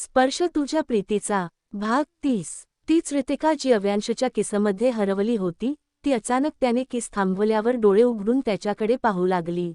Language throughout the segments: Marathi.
स्पर्श तुझ्या प्रीतीचा. भाग तीस. तीच रितिका जी अव्यांशच्या किसमध्ये हरवली होती ती अचानक त्याने किस थांबवल्यावर डोळे उघडून त्याच्याकडे पाहू लागली.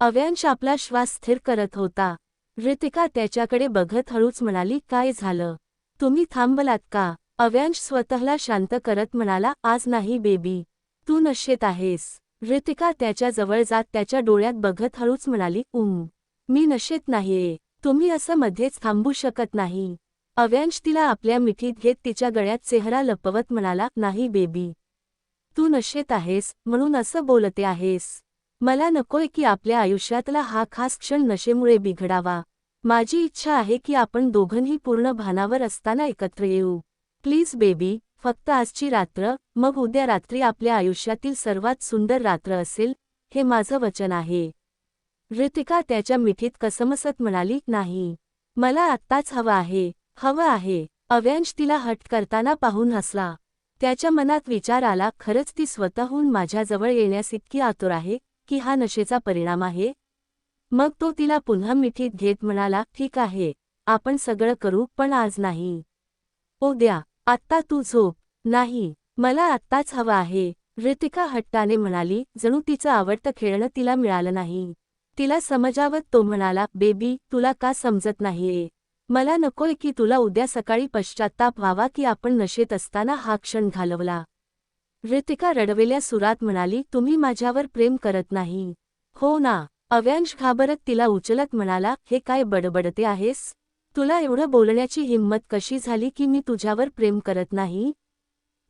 अव्यांश आपला श्वास स्थिर करत होता. रितिका त्याच्याकडे बघत हळूच म्हणाली काय झालं? तुम्ही थांबलात का? अव्यांश स्वतःला शांत करत म्हणाला आज नाही बेबी. तू नशेत आहेस. रितिका त्याच्याजवळ जात त्याच्या डोळ्यात बघत हळूच म्हणाली उम मी नशेत नाहीये. तुम्ही असं मध्येच थांबू शकत नाही. अव्यांश तिला आपल्या मिठीत घेत तिच्या गळ्यात चेहरा लपवत म्हणाला नाही बेबी. तू नशेत आहेस म्हणून असं बोलते आहेस. मला नकोय की आपल्या आयुष्यातला हा खास क्षण नशेमुळे बिघडावा. माझी इच्छा आहे की आपण दोघंही पूर्ण भानावर असताना एकत्र येऊ. प्लीज बेबी फक्त आजची रात्र मग उद्या रात्री आपल्या आयुष्यातील सर्वात सुंदर रात्र असेल हे माझं वचन आहे. ऋतिका त्याच्या मिठीत कसमसत म्हणाली नाही. मला आत्ताच हवं आहे. हवं आहे. अव्यांश तिला हट करताना पाहून हसला. त्याच्या मनात विचार आला खरंच ती स्वतःहून माझ्याजवळ येण्यास इतकी आतुर आहे की हा नशेचा परिणाम आहे? मग तो तिला पुन्हा मिठीत घेत म्हणाला ठीक आहे. आपण सगळं करू पण आज नाही. ओ द्या. आत्ता तू झोप. नाही. मला आत्ताच हवं आहे. ऋतिका हट्टाने म्हणाली जणू तिचं आवडतं खेळणं तिला मिळालं नाही. तिला समजावत तो म्हणाला बेबी तुला का समजत नाहीये? मला नकोय की तुला उद्या सकाळी पश्चात्ताप व्हावा की आपण नशेत असताना हा क्षण घालवला. ऋतिका रडवेल्या सुरात म्हणाली तुम्ही माझ्यावर प्रेम करत नाही. हो ना. अव्यांश घाबरत तिला उचलत म्हणाला हे काय बडबडते आहेस? तुला एवढं बोलण्याची हिंमत कशी झाली की मी तुझ्यावर प्रेम करत नाही?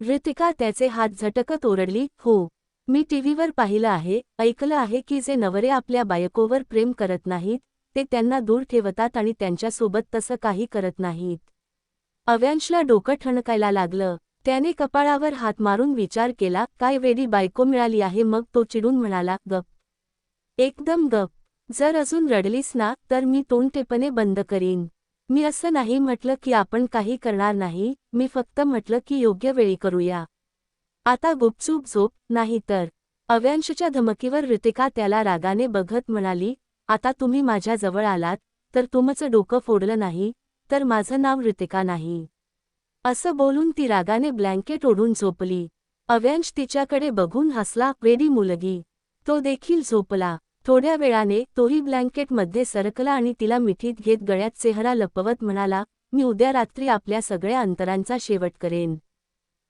ऋतिका त्याचे हात झटकत ओरडली हो. मी टीव्हीवर पाहिलं आहे ऐकलं आहे की जे नवरे आपल्या बायकोवर प्रेम करत नाहीत ते त्यांना दूर ठेवतात आणि त्यांच्यासोबत तसं काही करत नाहीत. अव्यांशला डोकं ठणकायला लागलं. त्याने कपाळावर हात मारून विचार केला काय वेडी बायको मिळाली आहे मग तो चिडून म्हणाला गप. एकदम गप. जर अजून रडलीस ना तर मी तोंडटेपणे बंद करीन. मी असं नाही म्हटलं की आपण काही करणार नाही मी फक्त म्हटलं की योग्य वेळी करूया. आता गुपचूप झोप नाही तर. अव्यांशच्या धमकीवर ऋतिका त्याला रागाने बघत म्हणाली आता तुम्ही माझ्याजवळ आलात तर तुमचं डोकं फोडलं नाही तर माझं नाव ऋतिका नाही. असं बोलून ती रागाने ब्लँकेट ओढून झोपली. अव्यांश तिच्याकडे बघून हसला वेडी मुलगी. तो देखील झोपला. थोड्या वेळाने तोही ब्लँकेटमध्ये सरकला आणि तिला मिठीत घेत गळ्यात चेहरा लपवत म्हणाला मी उद्या रात्री आपल्या सगळ्या अंतरांचा शेवट करेन.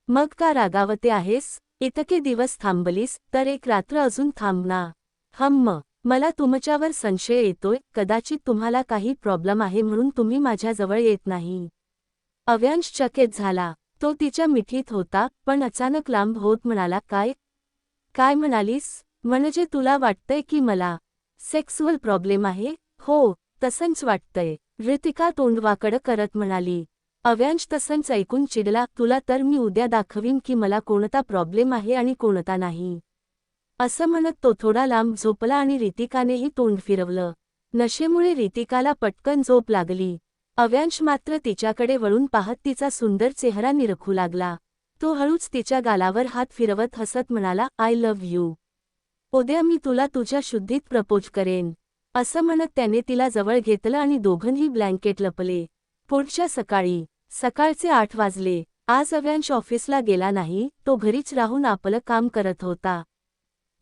मग का रागावते आहेस? इतके दिवस थांबलीस तर एक रात्र अजून थांबना हम्म मला तुमच्यावर संशय येतोय कदाचित तुम्हाला काही प्रॉब्लेम आहे म्हणून तुम्ही माझ्याजवळ येत नाही. अव्यांश चकित झाला. तो तिच्या मिठीत होता पण अचानक लांब होत म्हणाला काय? काय म्हणालीस? म्हणजे तुला वाटतंय की मला सेक्सुअल प्रॉब्लेम आहे? हो तसंच वाटतंय. ऋतिका तोंडवाकड करत म्हणाली अव्यांश तसंच ऐकून चिडला तुला तर मी उद्या दाखवीन की मला कोणता प्रॉब्लेम आहे आणि कोणता नाही. असं म्हणत तो थोडा लांब झोपला आणि रितिकानेही तोंड फिरवलं. नशेमुळे रितिकाला पटकन झोप लागली. अव्यांश मात्र तिच्याकडे वळून पाहत तिचा सुंदर चेहरा निरखू लागला. तो हळूच तिच्या गालावर हात फिरवत हसत म्हणाला आय लव्ह यू उद्या मी तुला तुझ्या शुद्धीत प्रपोज करेन. असं म्हणत त्याने तिला जवळ घेतलं आणि दोघंही ब्लँकेट लपले. पुढच्या सकाळी सकाळचे आठ वाजले. आज अव्यांश ऑफिसला गेला नाही तो घरीच राहून आपलं काम करत होता.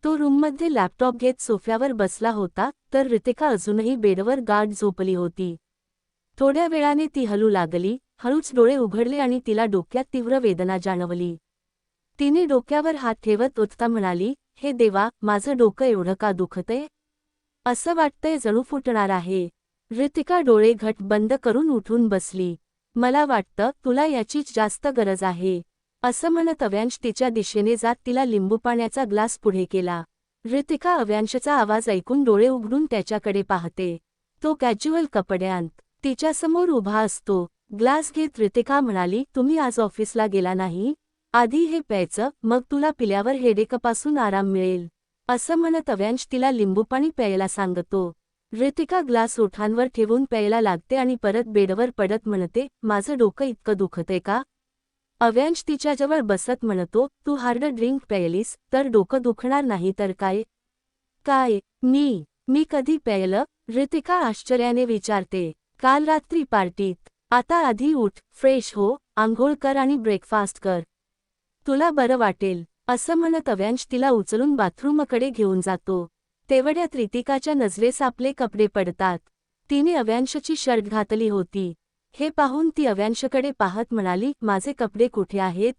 तो रूममध्ये लॅपटॉप घेत सोफ्यावर बसला होता तर ऋतिका अजूनही बेडवर गाठ झोपली होती. थोड्या वेळाने ती हलू लागली हळूच डोळे उघडले आणि तिला डोक्यात तीव्र वेदना जाणवली. तिने डोक्यावर हात ठेवत उठता म्हणाली हे देवा माझं डोकं एवढं का दुखतंय? असं वाटतंय जणू फुटणार आहे. ऋतिका डोळे घट बंद करून उठून बसली. मला वाटतं तुला याचीच जास्त गरज आहे. असं म्हणत अव्यांश तिच्या दिशेने जात तिला लिंबू पाण्याचा ग्लास पुढे केला. ऋतिका अव्यांशचा आवाज ऐकून डोळे उघडून त्याच्याकडे पाहते. तो कॅज्युअल कपड्यांत तिच्यासमोर उभा असतो. ग्लास घेत ऋतिका म्हणाली तुम्ही आज ऑफिसला गेला नाही? आधी हे प्यायचं मग तुला पिल्यावर हेडेकपासून आराम मिळेल. असं म्हणत अव्यांश तिला लिंबूपाणी प्यायला सांगतो. ऋतिका ग्लास ओठांवर ठेवून प्यायला लागते आणि परत बेडवर पडत म्हणते माझं डोकं इतकं दुखतंय का? अव्यांश तिच्याजवळ बसत म्हणतो तू हार्ड ड्रिंक प्यायलीस तर डोकं दुखणार नाही तर काय? काय? मी? मी कधी प्यायलं? ऋतिका आश्चर्याने विचारते. काल रात्री पार्टीत. आता आधी उठ फ्रेश हो आंघोळ कर आणि ब्रेकफास्ट कर. तुला बरं वाटेल. असं म्हणत अव्यांश तिला उचलून बाथरूमकडे घेऊन जातो. तेवढ्यात रितिकाच्या नजरेस आपले कपडे पडतात. तिने अव्यांशची शर्ट घातली होती. हे पाहून ती अव्यांशकडे पाहत म्हणाली माझे कपडे कुठे आहेत?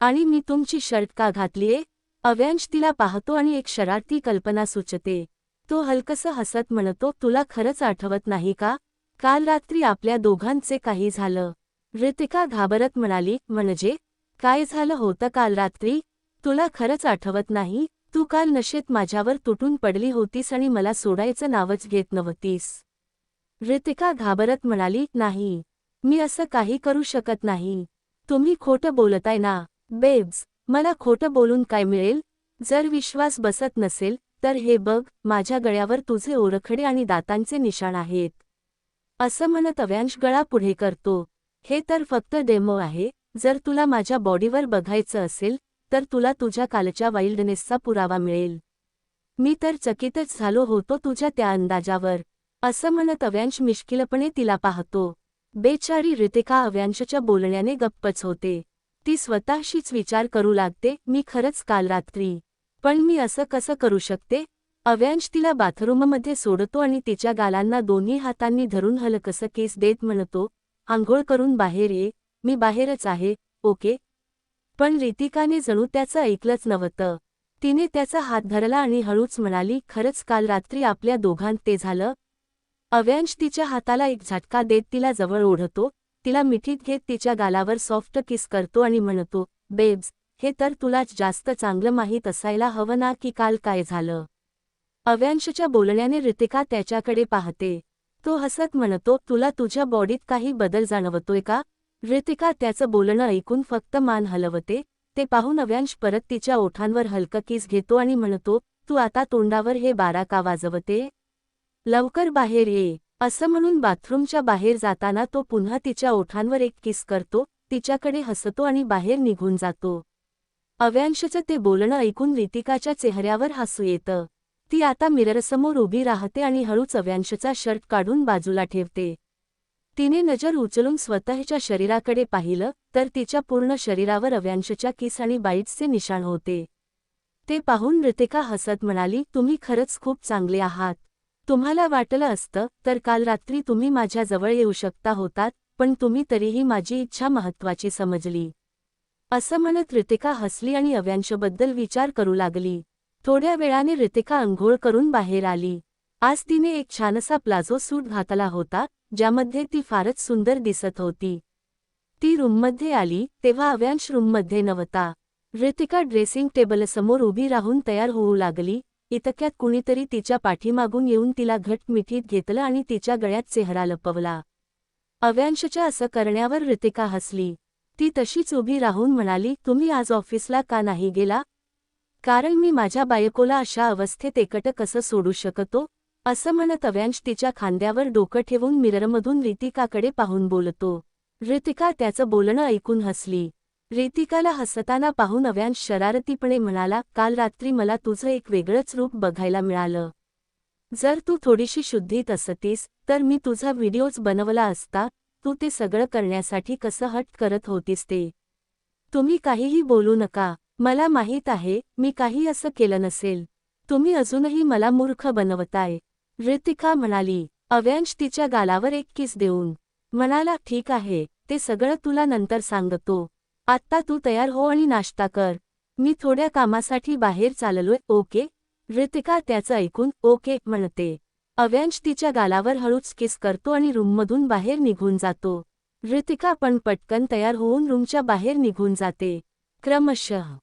आणि मी तुमची शर्ट का घातलीये? अव्यांश तिला पाहतो आणि एक शरारती कल्पना सुचते. तो हलकसं हसत म्हणतो तुला खरंच आठवत नाही का? काल रात्री आपल्या दोघांचे काही झालं. रितिका घाबरत म्हणाली म्हणजे? काय झालं होतं काल रात्री? तुला खरंच आठवत नाही? तू काल नशेत माझ्यावर तुटून पडली होतीस आणि मला सोडायचं नावच घेत नव्हतीस. ऋतिका घाबरत म्हणाली नाही मी असं काही करू शकत नाही. तुम्ही खोटं बोलताय ना बेब्स मला खोटं बोलून काय मिळेल? जर विश्वास बसत नसेल तर हे बघ माझ्या गळ्यावर तुझे ओरखडे आणि दातांचे निशाण आहेत. असं म्हणत अव्यांश गळा पुढे करतो. हे तर फक्त डेमो आहे. जर तुला माझ्या बॉडीवर बघायचं असेल तर तुला तुझ्या कालच्या वाईल्डनेसचा पुरावा मिळेल. मी तर चकितच झालो होतो तुझ्या त्या अंदाजावर असं म्हणत अव्यांश मिश्किलपणे तिला पाहतो. बेचारी ऋतिका अव्यांशच्या बोलण्याने गप्पच होते. ती स्वतःशीच विचार करू लागते मी खरंच काल रात्री पण मी असं कसं करू शकते? अव्यांश तिला बाथरूममध्ये सोडतो आणि तिच्या गालांना दोन्ही हातांनी धरून हलकसं केस देत म्हणतो आंघोळ करून बाहेर ये मी बाहेरच आहे ओके पण रितिकाने जणू त्याचं ऐकलंच नव्हतं. तिने त्याचा हात धरला आणि हळूच म्हणाली खरंच काल रात्री आपल्या दोघांत ते झालं? अव्यांश तिच्या हाताला एक झटका देत तिला जवळ ओढतो तिला मिठीत घेत तिच्या गालावर सॉफ्ट किस करतो आणि म्हणतो बेब्स हे तर तुला जास्त चांगलं माहीत असायला हवं ना की काल काय झालं? अव्यांशच्या बोलण्याने रितिका त्याच्याकडे पाहते. तो हसत म्हणतो तुला तुझ्या बॉडीत काही बदल जाणवतोय का? ऋतिका त्याचं बोलणं ऐकून फक्त मान हलवते ते पाहून अव्यांश परत तिच्या ओठांवर हलकं किस घेतो आणि म्हणतो तू आता तोंडावर हे बारा का वाजवते? लवकर बाहेर ये. असं म्हणून बाथरूमच्या बाहेर जाताना तो पुन्हा तिच्या ओठांवर एक किस करतो तिच्याकडे हसतो आणि बाहेर निघून जातो. अव्यांशचं ते बोलणं ऐकून रितिकाच्या चेहऱ्यावर हसू येतं. ती आता मिररसमोर उभी राहते आणि हळूच अव्यांशचा शर्ट काढून बाजूला ठेवते. तिने नजर उचलून स्वतःच्या शरीराकडे पाहिलं तर तिच्या पूर्ण शरीरावर अव्यांशच्या किस आणि बाईट्सचे निशाण होते. ते पाहून ऋतिका हसत म्हणाली तुम्ही खरंच खूप चांगले आहात. तुम्हाला वाटलं असतं तर काल रात्री तुम्ही माझ्याजवळ येऊ शकता होतात पण तुम्ही तरीही माझी इच्छा महत्वाची समजली असं म्हणत ऋतिका हसली आणि अव्यांशबद्दल विचार करू लागली. थोड्या वेळाने ऋतिका अंघोळ करून बाहेर आली. आज तिने एक छानसा प्लाझो सूट घातला होता ज्यामध्ये ती फारच सुंदर दिसत होती. ती रूममध्ये आली तेव्हा अव्यांश रूममध्ये नव्हता. ऋतिका ड्रेसिंग टेबलसमोर उभी राहून तयार होऊ लागली. इतक्यात कुणीतरी तिच्या पाठीमागून येऊन तिला घट मिठीत घेतलं आणि तिच्या गळ्यात चेहरा लपवला. अव्यांशच्या असं करण्यावर ऋतिका हसली. ती तशीच उभी राहून म्हणाली तुम्ही आज ऑफिसला का नाही गेला? कारण मी माझ्या बायकोला अशा अवस्थेत एकटं कसं सोडू शकतो? असं म्हणत अव्यांश तिच्या खांद्यावर डोकं ठेवून मिररमधून रितिकाकडे पाहून बोलतो. ऋतिका त्याचं बोलणं ऐकून हसली. रितिकाला हसताना पाहून अव्यांश शरारतीपणे म्हणाला काल रात्री मला तुझं एक वेगळंच रूप बघायला मिळालं. जर तू थोडीशी शुद्धीत असतीस तर मी तुझा व्हिडिओज बनवला असता तू ते सगळं करण्यासाठी कसं हट करत होतीस ते. तुम्ही काहीही बोलू नका. मला माहीत आहे मी काही असं केलं नसेल. तुम्ही अजूनही मला मूर्ख बनवताय. ऋतिका म्हणाली अव्यांश तिच्या गालावर एक किस देऊन. म्हणाला ठीक आहे ते सगळं तुला नंतर सांगतो. आत्ता तू तयार हो आणि नाश्ता कर. मी थोड्या कामासाठी बाहेर चाललोय ओके? ऋतिका त्याचं ऐकून ओके म्हणते. अव्यांश तिच्या गालावर हळूच किस करतो आणि रूममधून बाहेर निघून जातो. ऋतिका पण पटकन तयार होऊन रूमच्या बाहेर निघून जाते. क्रमशः